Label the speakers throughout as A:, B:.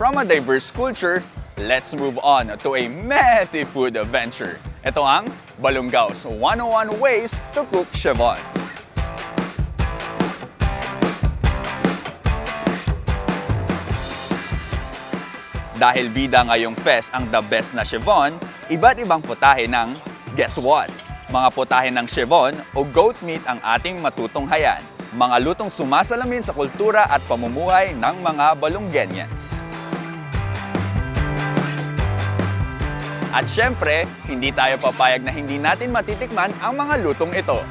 A: from a diverse culture, let's move on to a meti food adventure. Ito ang Balungao's 101 Ways to Cook Chevon. Dahil bida ngayong fest ang the best na Chevon, iba't ibang putahe ng guess what? Mga putahe ng Chevon o goat meat ang ating matutunghayan. Mga lutong sumasalamin sa kultura at pamumuhay ng mga Balunggenians. At syempre, hindi tayo papayag na hindi natin matitikman ang mga lutong ito.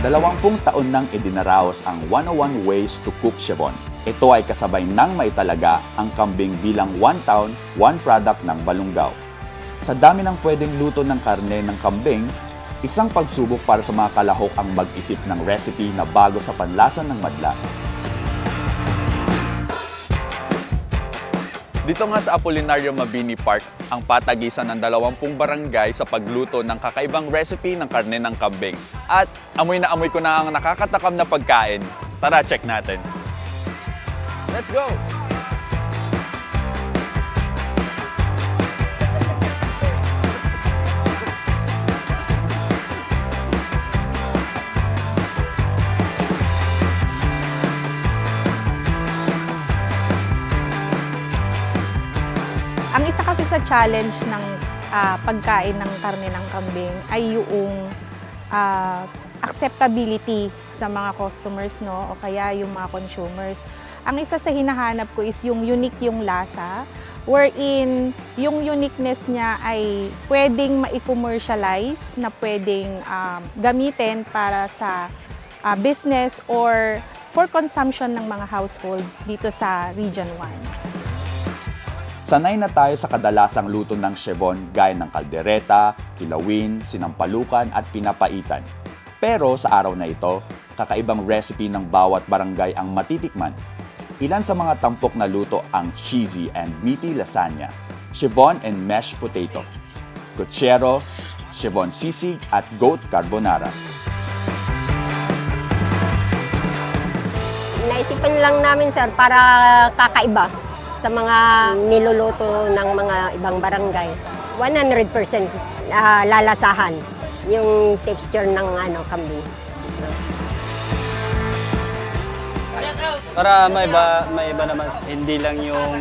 A: Dalawampung taon nang idinaraos ang 101 Ways to Cook Chevon. Ito ay kasabay ng maitalaga ang kambing bilang one town, one product ng Balungaw. Sa dami ng pwedeng luto ng karne ng kambing, isang pagsubok para sa mga kalahok ang mag-isip ng recipe na bago sa panlasa ng madla. Dito nga sa Apolinario Mabini Park, ang patagisan ng 20 barangay sa pagluto ng kakaibang recipe ng karne ng kambing. At amoy na amoy ko na ang nakakatakam na pagkain. Tara, check natin. Let's go!
B: Ang isa kasi sa challenge ng ah, pagkain ng karne ng kambing ay yung ah, acceptability sa mga customers no o kaya yung mga consumers. Ang isa sa hinahanap ko is yung unique yung lasa wherein yung uniqueness niya ay pwedeng ma-commercialize na pwedeng um, gamitin para sa ah, business or for consumption ng mga households dito sa Region 1.
A: Sanay na tayo sa kadalasang luto ng Chevon gaya ng kaldereta, kilawin, sinampalukan at pinapaitan. Pero sa araw na ito, kakaibang recipe ng bawat barangay ang matitikman. Ilan sa mga tampok na luto ang cheesy and meaty lasagna, Chevon and mashed potato, cochero, Chevon sisig at goat carbonara.
C: Naisipan lang namin sir para kakaiba sa mga niluluto ng mga ibang barangay. 100% ah, lalasahan yung texture ng ano kambing.
D: Para may iba, may iba naman, hindi lang yung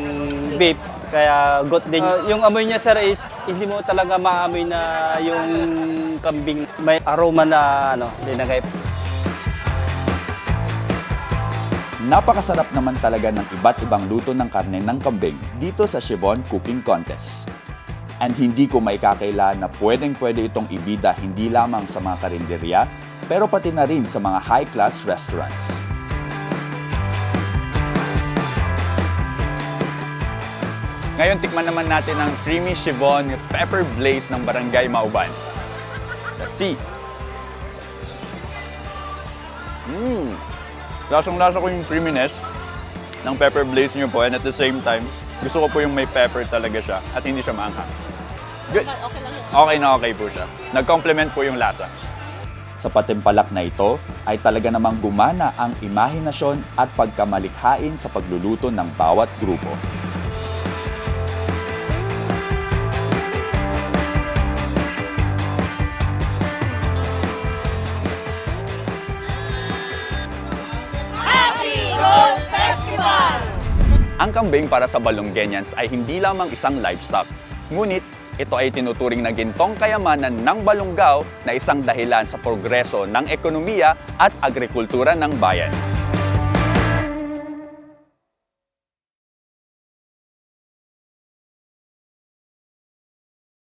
D: beef, kaya goat din. Ah, yung amoy niya sir is, hindi mo talaga maamoy na yung kambing. May aroma na ano, dinagay.
A: Napakasarap naman talaga ng iba't ibang luto ng karne ng kambing dito sa Chevon Cooking Contest. And hindi ko maikakaila na pwedeng-pwede itong ibida hindi lamang sa mga karinderya, pero pati na rin sa mga high-class restaurants. Ngayon, tikman naman natin ang creamy Chevon pepper blaze ng Barangay Mauban. Let's see. Mmm! Lasang-lasa ko yung creaminess ng pepper blaze niyo po and at the same time, gusto ko po yung may pepper talaga siya at hindi siya maanghang. Good. Okay na okay po siya. Nag-complement po yung lasa. Sa patimpalak na ito ay talaga namang gumana ang imahinasyon at pagkamalikhain sa pagluluto ng bawat grupo. Ang kambing para sa Balonggenians ay hindi lamang isang livestock. Ngunit, ito ay tinuturing na gintong kayamanan ng Balungaw na isang dahilan sa progreso ng ekonomiya at agrikultura ng bayan.